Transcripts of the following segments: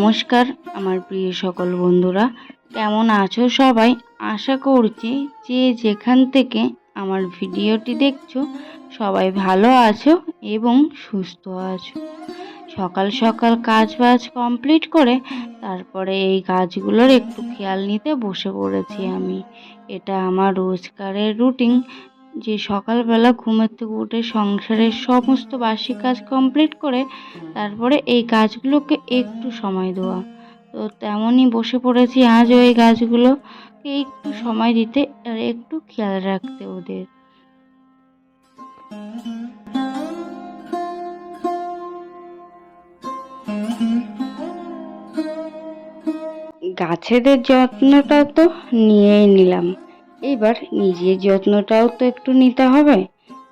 নমস্কার, আমার প্রিয় সকল বন্ধুরা। কেমন আছো সবাই? আশা করছি যে যেখান থেকে আমার ভিডিওটি দেখছ, সবাই ভালো আছো এবং সুস্থ আছো। সকাল সকাল কাজ বাজ কমপ্লিট করে তারপরে এই গাছগুলোর একটু খেয়াল নিতে বসে পড়েছি আমি। এটা আমার রোজকারের রুটিন যে সকালবেলা ঘুমের থেকে উঠে সংসারের সমস্ত বাসি কাজ কমপ্লিট করে তারপরে এই গাছগুলোকে একটু সময় দেওয়া। তো তেমনই বসে পড়েছি আজও এই গাছগুলোকে একটু সময় দিতে আর একটু খেয়াল রাখতে ওদের। গাছেদের যত্নটা তো নিয়েই নিলাম। এবার নিজের যত্নটাও তো একটু নিতে হবে।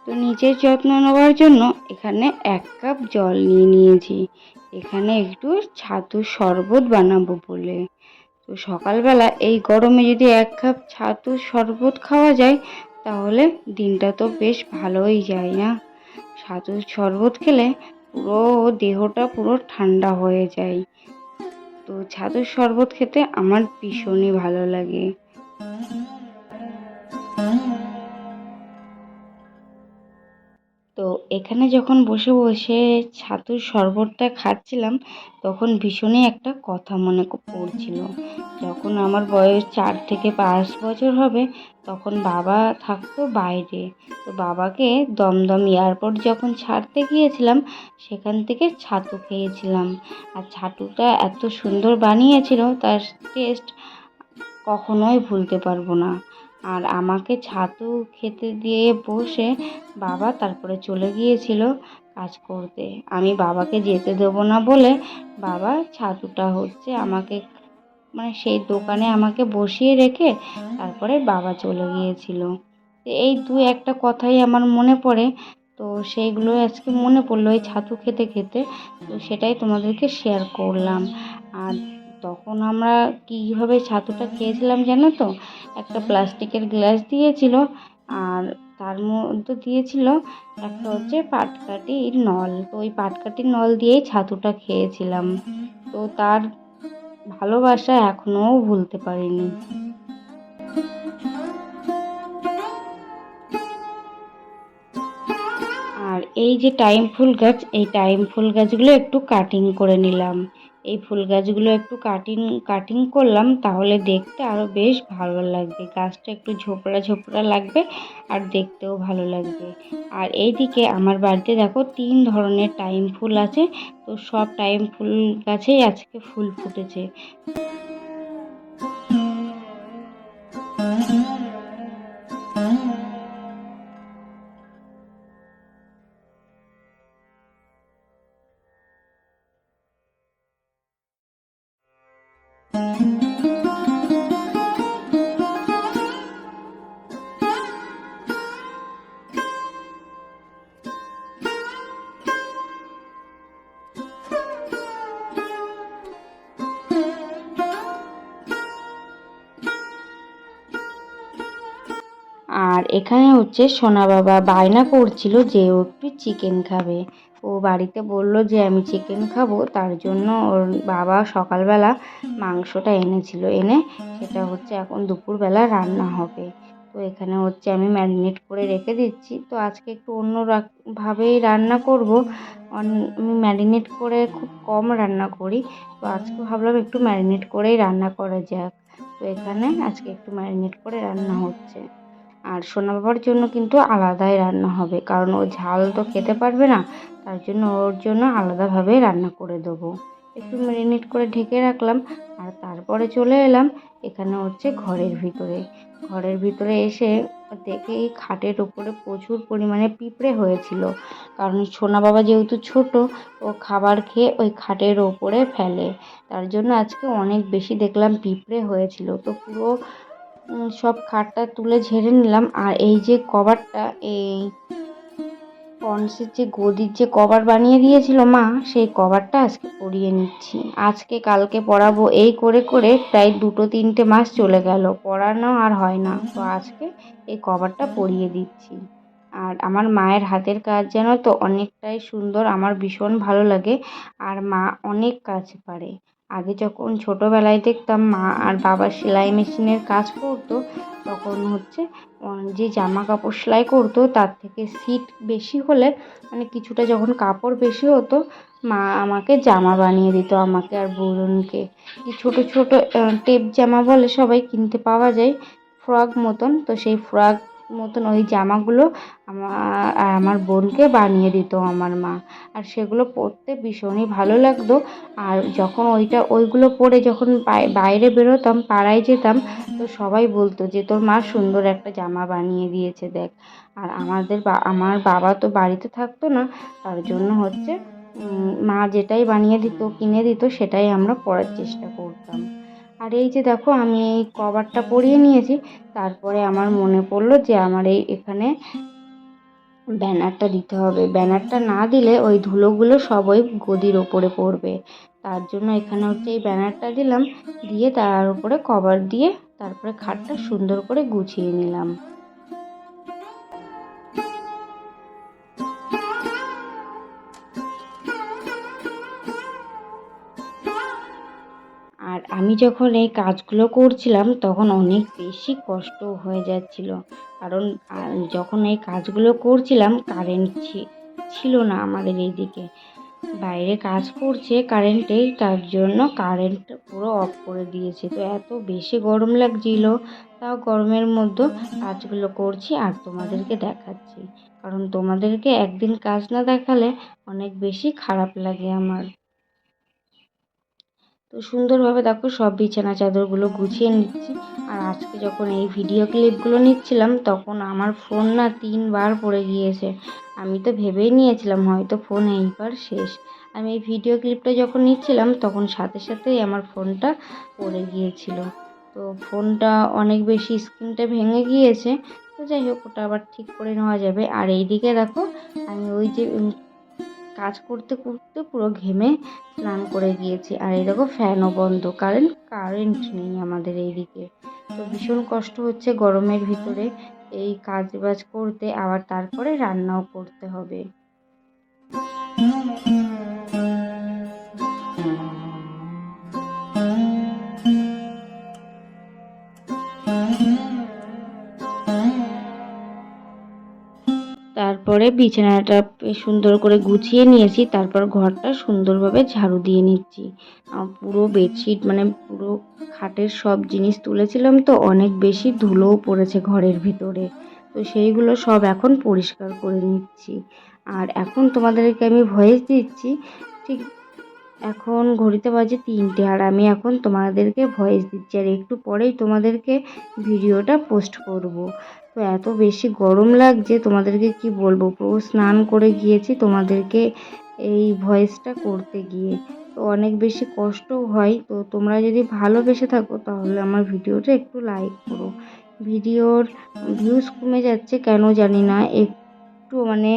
তো নিজের যত্ন নেওয়ার জন্য এখানে এক কাপ জল নিয়ে নিয়েছি। এখানে একটু ছাতুর শরবত বানাবো বলে। তো সকালবেলা এই গরমে যদি এক কাপ ছাতুর শরবত খাওয়া যায়, তাহলে দিনটা তো বেশ ভালোই যায় না। ছাতুর শরবত খেলে পুরো দেহটা পুরো ঠান্ডা হয়ে যায়। তো ছাতুর শরবত খেতে আমার ভীষণই ভালো লাগে। তো এখানে যখন বসে বসে ছাতুর শরবতটা খাচ্ছিলাম, তখন ভীষণই একটা কথা মনে পড়ছিল। যখন আমার বয়স চার থেকে পাঁচ বছর হবে, তখন বাবা থাকতো বাইরে। তো বাবাকে দমদম এয়ারপোর্ট যখন ছাড়তে গিয়েছিলাম, সেখান থেকে ছাতু খেয়েছিলাম। আর ছাতুটা এত সুন্দর বানিয়েছিল, তার টেস্ট কখনোই ভুলতে পারব না। আর আমাকে ছাতু খেতে দিয়ে বসে বাবা তারপরে চলে গিয়েছিল কাজ করতে। আমি বাবাকে যেতে দেবো না বলে বাবা ছাতুটা হচ্ছে আমাকে মানে সেই দোকানে আমাকে বসিয়ে রেখে তারপরে বাবা চলে গিয়েছিল। এই দু একটা কথাই আমার মনে পড়ে। তো সেইগুলো আজকে মনে পড়ল ওই ছাতু খেতে খেতে। তো সেটাই তোমাদেরকে শেয়ার করলাম। আর তখন আমরা কীভাবে ছাতুটা খেয়েছিলাম জানো তো? একটা প্লাস্টিকের গ্লাস দিয়েছিল আর তার মধ্যে দিয়েছিল একটা হচ্ছে পাটকাঠির নল। তো ওই পাটকাঠির নল দিয়েই ছাতুটা খেয়েছিলাম। তো তার ভালোবাসা এখনও ভুলতে পারিনি। আর এই যে টাইম ফুল গাছ, এই টাইম ফুল গাছগুলো একটু কাটিং করে নিলাম। এই ফুল গাছগুলো একটু কাটিং কাটিং করলাম তাহলে দেখতে আরও বেশ ভালো লাগবে। গাছটা একটু ঝোপড়া ঝোপড়া লাগবে আর দেখতেও ভালো লাগবে। আর এইদিকে আমার বাড়িতে দেখো তিন ধরনের টাইম ফুল আছে, তো সব টাইম ফুল গাছেই আজকে ফুল ফুটেছে। এখানে হচ্ছে সোনা বাবা বায়না করছিল যে ও একটু চিকেন খাবে। ও বাড়িতে বলল যে, আমি চিকেন খাব। তার জন্য ওর বাবা সকালবেলা মাংসটা এনেছিল। এনে সেটা হচ্ছে এখন দুপুরবেলা রান্না হবে। তো এখানে হচ্ছে আমি ম্যারিনেট করে রেখে দিচ্ছি। তো আজকে একটু অন্য ভাবেই রান্না করব। আমি ম্যারিনেট করে খুব কম রান্না করি। তো আজকে ভাবলাম একটু ম্যারিনেট করেই রান্না করা যাক। তো এখানে আজকে একটু ম্যারিনেট করে রান্না হচ্ছে। আর সোনা বাবার জন্য কিন্তু আলাদাই রান্না হবে। কারণ ও ঝাল তো খেতে পারবে না, তার জন্য ওর জন্য আলাদাভাবে রান্না করে দেবো। একটু ম্যারিনেট করে ঢেকে রাখলাম আর তারপরে চলে এলাম এখানে হচ্ছে ঘরের ভিতরে। ঘরের ভিতরে এসে দেখে এই খাটের ওপরে প্রচুর পরিমাণে পিঁপড়ে হয়েছিল। কারণ সোনা বাবা যেহেতু ছোট, ও খাবার খেয়ে ওই খাটের ওপরে ফেলে। তার জন্য আজকে অনেক বেশি দেখলাম পিঁপড়ে হয়েছিল। তো পুরো সব খাটটা তুলে ঝেড়ে নিলাম। আর এই যে কভারটা, এই পন্সের যে গদির যে কভার বানিয়ে দিয়েছিল মা, সেই কভারটা আজকে পরিয়ে নিচ্ছি। আজকে কালকে পরাবো। এই করে করে প্রায় দুটো তিনটে মাস চলে গেল। পরানো আর হয় না। তো আজকে এই কভারটা পরিয়ে দিচ্ছি। আর আমার মায়ের হাতের কাজ জানো তো অনেকটাই সুন্দর। আমার ভীষণ ভালো লাগে। আর মা অনেক কাজ পারে। আগে যখন ছোটোবেলায় দেখতাম মা আর বাবা সেলাই মেশিনের কাজ করতো, তখন হচ্ছে যে জামা কাপড় সেলাই করতো, তার থেকে সিট বেশি হলে মানে কিছুটা যখন কাপড় বেশি হতো, মা আমাকে জামা বানিয়ে দিত, আমাকে আর বোনকে ছোটো ছোটো টেপ জামা বলে সবাই কিনতে পাওয়া যায়, ফ্রক মতন, তো সেই ফ্রক মতন ওই জামাগুলো আমার আমার বোনকে বানিয়ে দিত আমার মা। আর সেগুলো পরতে ভীষণই ভালো লাগতো। আর যখন ওইটা, ওইগুলো পরে যখন বাইরে বেরোতাম, পাড়ায় যেতাম, তো সবাই বলতো যে, তোর মা সুন্দর একটা জামা বানিয়ে দিয়েছে, দেখ। আর আমাদের আমার বাবা তো বাড়িতে থাকতো না, তার জন্য হচ্ছে মা যেটাই বানিয়ে দিত, কিনে দিত, সেটাই আমরা পরার চেষ্টা করতাম। আর এই যে দেখো, আমি এই কভারটা পরিয়ে নিয়েছি। তারপরে আমার মনে পড়ল যে আমার এই এখানে ব্যানারটা দিতে হবে। ব্যানারটা না দিলে ওই ধুলোগুলো সবই গদির ওপরে পড়বে। তার জন্য এখানে হচ্ছে এই ব্যানারটা দিলাম। দিয়ে তার উপরে কভার দিয়ে তারপরে খাটটা সুন্দর করে গুছিয়ে নিলাম। আমি যখন এই কাজগুলো করছিলাম, তখন অনেক বেশি কষ্ট হয়ে যাচ্ছিল। কারণ যখন এই কাজগুলো করছিলাম কারেন্ট ছিল না আমাদের এইদিকে। বাইরে কাজ করছে কারেন্টের তার জন্য কারেন্ট পুরো অফ করে দিয়েছে। তো এত বেশি গরম লাগছিল, তাও গরমের মধ্যে কাজগুলো করছি আর তোমাদেরকে দেখাচ্ছি। কারণ তোমাদেরকে একদিন কাজ না দেখালে অনেক বেশি খারাপ লাগে আমার। তো সুন্দরভাবে দেখো সব বিছানা চাদরগুলো গুছিয়ে নিচ্ছি। আর আজকে যখন এই ভিডিও ক্লিপগুলো নিচ্ছিলাম, তখন আমার ফোন না তিনবার পড়ে গিয়েছে। আমি তো ভেবেই নিয়েছিলাম হয়তো ফোন এইবার শেষ। আমি এই ভিডিও ক্লিপটা যখন নিচ্ছিলাম, তখন সাথে সাথেই আমার ফোনটা পড়ে গিয়েছিল। তো ফোনটা অনেক বেশি স্ক্রিনটা ভেঙে গিয়েছে। তো যাই হোক, ওটা আবার ঠিক করে নেওয়া যাবে। আর এই দিকে দেখো, আমি ওই যে কাজ করতে করতে পুরো ঘেমে স্নান করে গিয়েছি। আর এই দেখো ফ্যানও বন্ধ কারেন্ট কারেন্ট নেই আমাদের এইদিকে। তো ভীষণ কষ্ট হচ্ছে গরমের ভিতরে এই কাজ বাজ করতে, আবার তারপরে রান্নাও করতে হবে। তারপরে বিছানাটা সুন্দর করে গুছিয়ে নিয়েছি, তারপর ঘরটা সুন্দরভাবে ঝাড়ু দিয়ে নিচ্ছি। পুরো বেডশিট মানে পুরো খাটের সব জিনিস তুলেছিলাম তো, অনেক বেশি ধুলোও পড়েছে ঘরের ভিতরে। তো সেইগুলো সব এখন পরিষ্কার করে নিচ্ছি। আর এখন তোমাদেরকে আমি ভয়েস দিচ্ছি, ঠিক এখন ঘড়িতে বাজে তিনটে, আর আমি এখন তোমাদেরকে ভয়েস দিচ্ছি। আর একটু পরেই তোমাদেরকে ভিডিওটা পোস্ট করব। তো এত বেশি গরম লাগছে, তোমাদেরকে কি বলব? পুরো স্নান করে গিয়েছি তোমাদেরকে এই ভয়েসটা করতে গিয়ে। তো অনেক বেশি কষ্টও হয়। তো তোমরা যদি ভালোবেসে থাকো, তাহলে আমার ভিডিওটা একটু লাইক করো। ভিডিওর ভিউজ কমে যাচ্ছে কেন জানি না, একটু মানে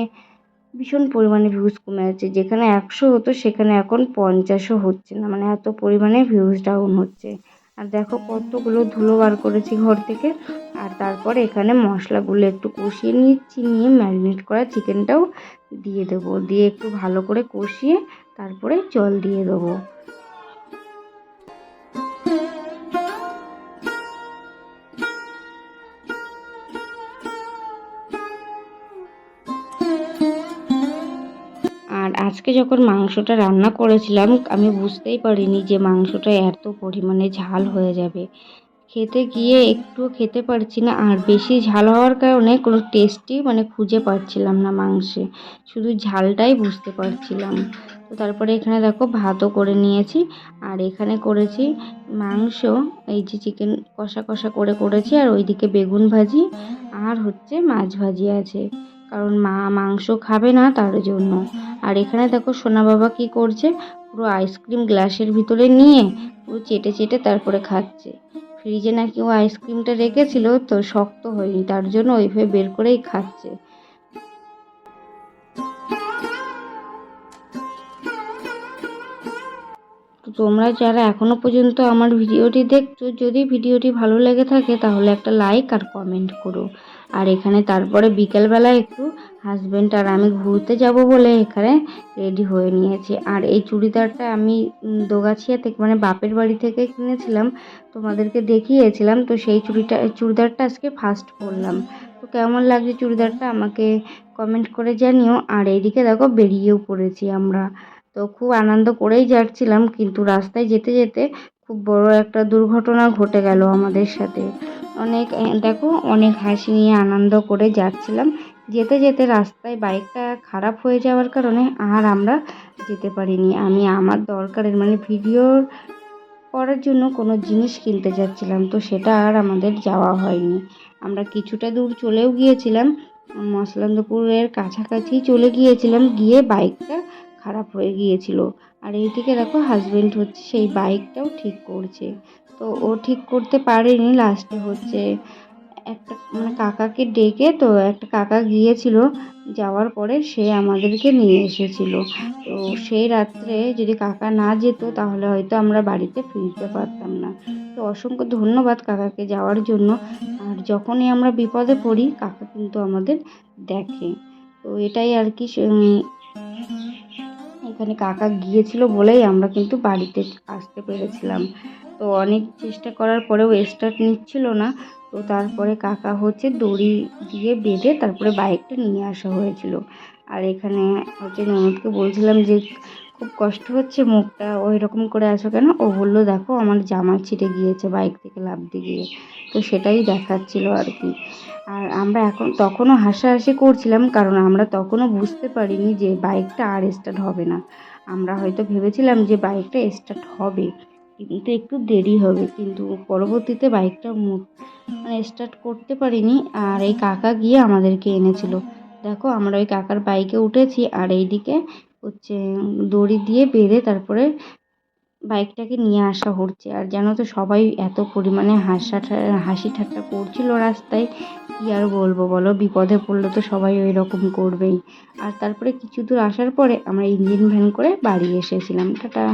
ভীষণ পরিমাণে ভিউজ কমে যাচ্ছে। যেখানে একশো হতো, সেখানে এখন পঞ্চাশও হচ্ছে না। মানে এত পরিমাণে ভিউজ ডাউন হচ্ছে। আর দেখো কতগুলো ধুলো বার করেছি ঘর থেকে। আর তারপরে এখানে মশলাগুলো একটু কষিয়ে নিচ্ছি, নিয়ে ম্যারিনেট করা চিকেনটাও দিয়ে দেবো। দিয়ে একটু ভালো করে কষিয়ে তারপরে জল দিয়ে দেবো। আর আজকে যখন মাংসটা রান্না করেছিলাম, আমি বুঝতেই পারিনি যে মাংসটা এত পরিমাণে ঝাল হয়ে যাবে। খেতে গিয়ে একটুও খেতে পারছি না। আর বেশি ঝাল হওয়ার কারণে কোনো টেস্টই মানে খুঁজে পাচ্ছিলাম না মাংসে। শুধু ঝালটাই বুঝতে পারছিলাম। তো তারপরে এখানে দেখো ভাতও করে নিয়েছি। আর এখানে করেছি মাংস, এই যে চিকেন কষা কষা করে করেছি, আর ওইদিকে বেগুন ভাজি আর হচ্ছে মাছ ভাজি আছে। কারণ মা মাংস খাবে না তার জন্য। আর এখানে দেখো সোনা বাবা কি করছে, পুরো আইসক্রিম গ্লাসের ভিতরে নিয়ে পুরো চেটে চেটে তারপরে খাচ্ছে। ফ্রিজে নাকি ও আইসক্রিমটা রেখেছিল, তো শক্ত হয়নি, তার জন্য ওইভাবে বের করেই খাচ্ছে। তোমরা যারা এখনও পর্যন্ত আমার ভিডিওটি দেখছ, যদি ভিডিওটি ভালো লেগে থাকে, তাহলে একটা লাইক আর কমেন্ট করো। আর এখানে তারপরে বিকেলবেলা একটু হাজব্যান্ড আর আমি ঘুরতে যাব বলে এখানে রেডি হয়ে নিয়েছি। আর এই চুড়িদারটা আমি দোগাছিয়া থেকে মানে বাপের বাড়ি থেকে কিনেছিলাম, তোমাদেরকে দেখিয়েছিলাম, তো সেই চুড়িটা, চুড়িদারটা আজকে ফার্স্ট পরলাম। তো কেমন লাগছে চুড়িদারটা আমাকে কমেন্ট করে জানিও। আর এইদিকে দেখো বেরিয়েও পড়েছি আমরা। তো খুব আনন্দ করেই যাচ্ছিলাম, কিন্তু রাস্তায় যেতে যেতে খুব বড় একটা দুর্ঘটনা ঘটে গেল আমাদের সাথে। অনেক দেখো, অনেক হাসি নিয়ে আনন্দ করে যাচ্ছিলাম। যেতে যেতে রাস্তায় বাইকটা খারাপ হয়ে যাওয়ার কারণে আর আমরা যেতে পারিনি। আমি আমার দরকারের মানে ভিডিও করার জন্য কোনো জিনিস কিনতে যাচ্ছিলাম, তো সেটা আর আমাদের যাওয়া হয়নি। আমরা কিছুটা দূর চলেও গিয়েছিলাম, মসলান্দপুরের কাছাকাছি চলে গিয়েছিলাম, গিয়ে বাইকটা খারাপ হয়ে গিয়েছিল। আর এইদিকে দেখো হাজবেন্ড হচ্ছে, সেই বাইকটাও ঠিক করছে। তো ও ঠিক করতে পারেনি লাস্টে হচ্ছে একটা মানে কাকাকে ডেকে তো একটা কাকা গিয়েছিল, যাওয়ার পরে সে আমাদেরকে নিয়ে এসেছিল। তো সেই রাত্রে যদি কাকা না যেত তাহলে হয়তো আমরা বাড়িতে ফিরতে পারতাম না। তো অসংখ্য ধন্যবাদ কাকাকে যাওয়ার জন্য। আর যখনই আমরা বিপদে পড়ি, কাকা কিন্তু আমাদের দেখে। তো এটাই আর কি এখানে কাকা গিয়েছিল বলেই আমরা কিন্তু বাড়িতে আসতে পেরেছিলাম। তো অনেক চেষ্টা করার পরেও স্টার্ট নিচ্ছিল না। তো তারপরে কাকা হচ্ছে দড়ি দিয়ে বেঁধে তারপরে বাইকটা নিয়ে আসা হয়েছিল। আর এখানে হচ্ছে ননদকে বলছিলাম যে, খুব কষ্ট হচ্ছে মুখটা ওই রকম করে আসো কেন? ও বলল, দেখো, আমার জামা ছিঁড়ে গিয়েছে বাইক থেকে লাফ দিয়ে। গিয়ে তো সেটাই দেখাচ্ছিল আর কি। আর আমরা এখন তখনও হাসাহাসি করছিলাম, কারণ আমরা তখনও বুঝতে পারিনি যে বাইকটা আর স্টার্ট হবে না। আমরা হয়তো ভেবেছিলাম যে বাইকটা স্টার্ট হবে। কিন্তু একটু দেরি হবে, কিন্তু পরবর্তীতে বাইকটা মানে স্টার্ট করতে পারিনি আর এই কাকা গিয়ে আমাদেরকে এনেছিল। দেখো আমরা ওই কাকার বাইকে উঠেছি আর এইদিকে হচ্ছে দড়ি দিয়ে বেঁধে তারপরে বাইকটাকে নিয়ে আসা হচ্ছে। আর যেন তো সবাই এত পরিমাণে হাসা হাসি ঠাট্টা করছিল রাস্তায়, কী আর বলব বলো? বিপদে পড়লে তো সবাই ওই রকম করবেই। আর তারপরে কিছু দূর আসার পরে আমরা ইঞ্জিন ভ্যান করে বাড়ি এসেছিলাম। টাটা।